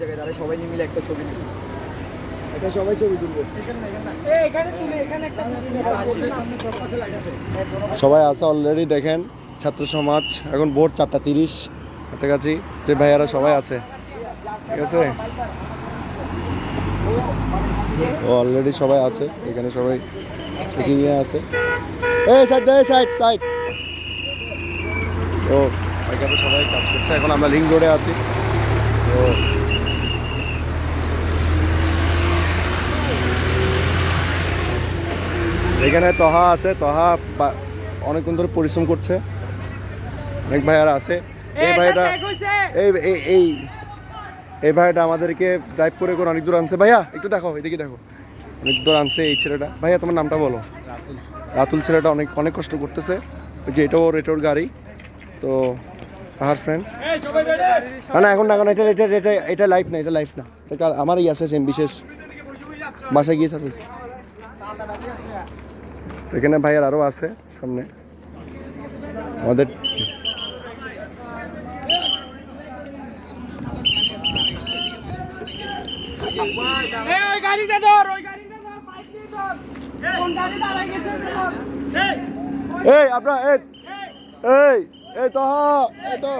জায়গায় দাঁড়ায় সবাই নিয়ে মিলে একটা ছবি নিবি এটা সবাই ছবি তুলবো। সবাই আছে অলরেডি দেখেন ছাত্র সমাজ এখন ভোর চারটা তিরিশ কাছাকাছি। যে ভাইয়ারা সবাই আছে। ঠিক আছে? ও অলরেডি সবাই আছে এখানে সবাই চেকিংয়ে আছে। এই সাইড দে সাইড সাইড তো এখানে সবাই কাজ করছে এখন আমরা লিঙ্ক রোডে আছি। তো এখানে তহা আছে তহা বা- অনেকক্ষণ ধরে পরিশ্রম করছে। অনেক ভাইয়ারা আছে। এই ভাইটা এই এই এই এই ভাইটা আমাদেরকে ড্রাইভ করে করে অনেক দূর আনছে। ভাইয়া একটু দেখো এদিকে দেখো। অনেক দূর আনছে এই ছেলেটা। ভাইয়া তোমার নামটা বলো। রাতুল। ছেলেটা অনেক অনেক কষ্ট করতেছে। ওই যে এটা ওর এটা ওর গাড়ি। তো কাহার ফ্রেন্ড না না এখন না এখন এটা এটা এটা এটা লাইফ না এটা লাইফ না। কার- আমারই আছে সেম বিশেষ। বাসায় গিয়েছে আপনি? তো এখানে ভাইয়ার আরও আছে সামনে। আমাদের এই আপনার এই। এই এই তো এই তো।